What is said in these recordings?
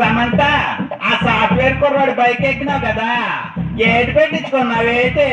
సమంత ఆ సాఫ్ట్వేర్ కుర్రాడు బైక్ ఎక్కినావు కదా. ఏటి పెట్టించుకున్నావు అయితే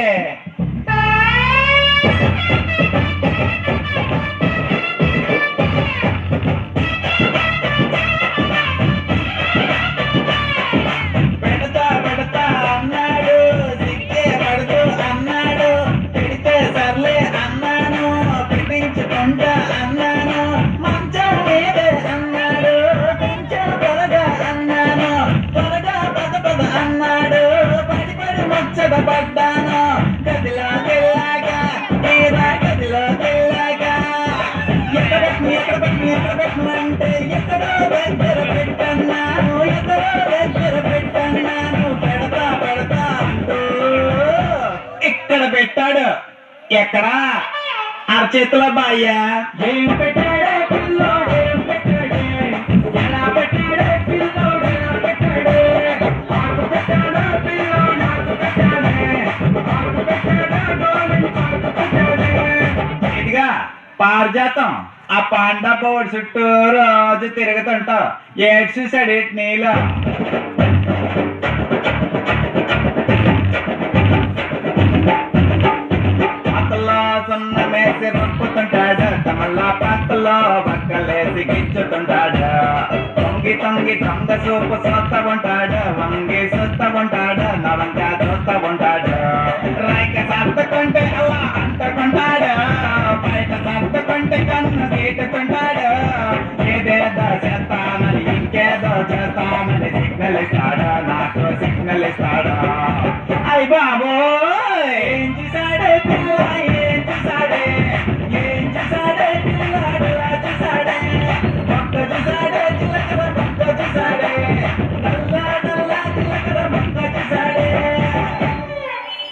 ఎక్కడా? అరచేతిలో బాయ్యా ఏం పెట్టాడే పిల్లోడు ఏం పెట్టాడే? ఎలా పెట్టాడే పిల్లోడు ఎలా పెట్టాడే? ఆకు పెట్టాడా పిల్లోడు నాకు పెట్టాడే? ఆకు పెట్టాడా గోవింద్ పాకు పెట్టాడే? ఇదిగా పారిజాతం. ఆ పాండా బోర్డు చుట్టూ రోజు తిరుగుతుంటావు ఏడు చూసాడు ఏటి నీలో సొన్న మేసి రొప్పుతుంటాడు తమల్లా పాత్రలో బక్కలేసి గిచ్చుతుంటాడు. తొంగి తొంగి తొంగ చూపు సొత్త ఉంటాడు. వంగి సొత్త ఉంటాడు. నవంక దొత్త ఉంటాడు. రైక సర్దుకుంటే అలా అంటుకుంటాడు బయట సర్దుకుంటే కన్ను గీటుకుంటాడు ఏదేదో చేస్తానని ఇంకేదో చేస్తానని సిగ్నల్ ఇస్తాడా. నాకు సిగ్నల్ ఇస్తాడా.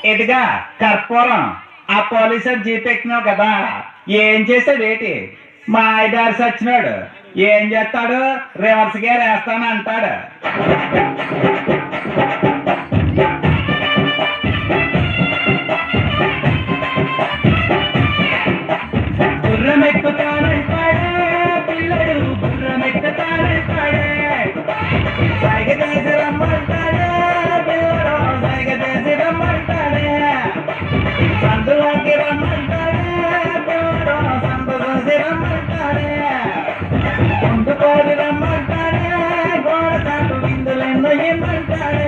ఎటుగా కర్పూరం. ఆ పోలీసులు జీపెక్కినావు కదా. ఏం చేశాడు ఏటి? మా ఐదారు సచ్చినాడు. ఏం చేస్తాడు? రివర్స్ గేర్ వేస్తాను అంటాడు மண்டல